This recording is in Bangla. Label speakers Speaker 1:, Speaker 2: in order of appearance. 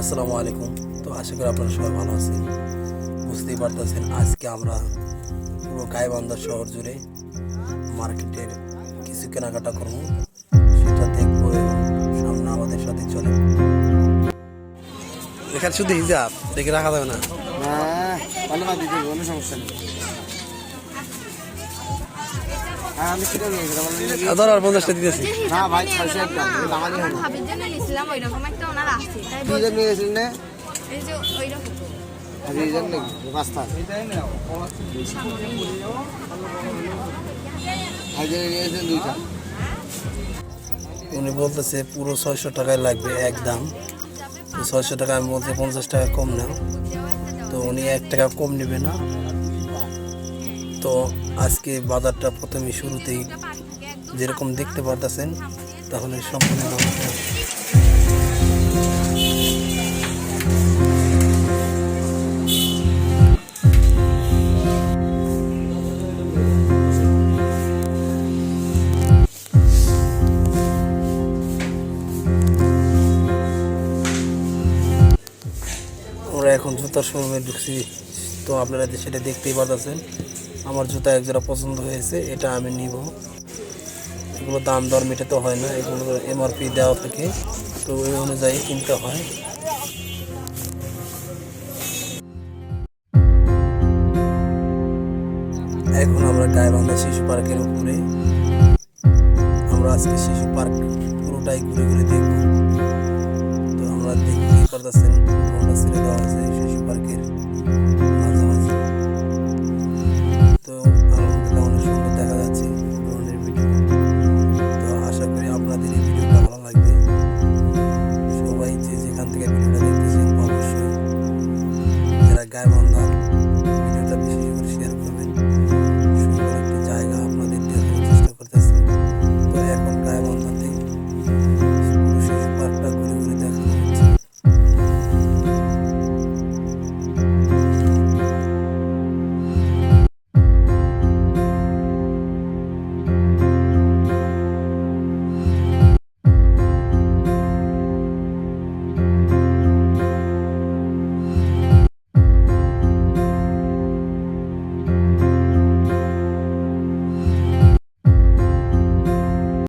Speaker 1: আসসালামু আলাইকুম। তো আশা করি আপনারা সবাই ভালো আছেন। বুঝতেই পারতেছেন আজকে আমরা পুরো গাইবান্ধা শহর জুড়ে মার্কেটের কিছু কেনাকাটা করব। সেটা দেখব সামনে আমাদের সাথে চলে। এখানে শুধু হিজাব, দেখে রাখা যাবে না।
Speaker 2: কোনো সমস্যা নেই।
Speaker 1: ধর আর পঞ্চাশটা দিতেছি।
Speaker 2: না ভাই ছয়শো একটা এটা হয় না
Speaker 3: জন্য নিয়েছিলাম ওই রকম একটা ওনার আছে তাই বলছি,
Speaker 2: নিয়েছিলেন না?
Speaker 3: এই যে ওই রকম।
Speaker 2: নাকি পাঁচটা। ভাই জন্য দুইটা।
Speaker 1: উনি বলতেছে পুরো ছয়শো টাকায় লাগবে একদম তো ছয়শো টাকা আমি বলতে পঞ্চাশ টাকা কম নাও। তো উনি এক টাকা কম নেবে না। তো আজকে বাজারটা প্রথমে শুরুতেই যেরকম দেখতে পারতেছেন, তাহলে সম্পূর্ণ আমরা এখন জুতার শোরুমে ঢুকছি। তো আপনারা সেটা দেখতেই পারতেছেন আমার জুতা এক জোড়া পছন্দ হয়েছে, এটা আমি নিব। এগুলো দাম দর মেটাতে হয় না, এগুলো এমআরপি দেওয়া থাকে, তো ওই অনুযায়ী কিনতে হয়। এখন আমরা গায়েবান্ধা শিশু পার্কের উপরে, আমরা আজকে শিশু পার্ক পুরোটাই ঘুরে ঘুরে দেখব। তো আমরা দেখতে পারতেছেন আমরা ছেড়ে দেওয়া আছে শিশু পার্কের। Carbono.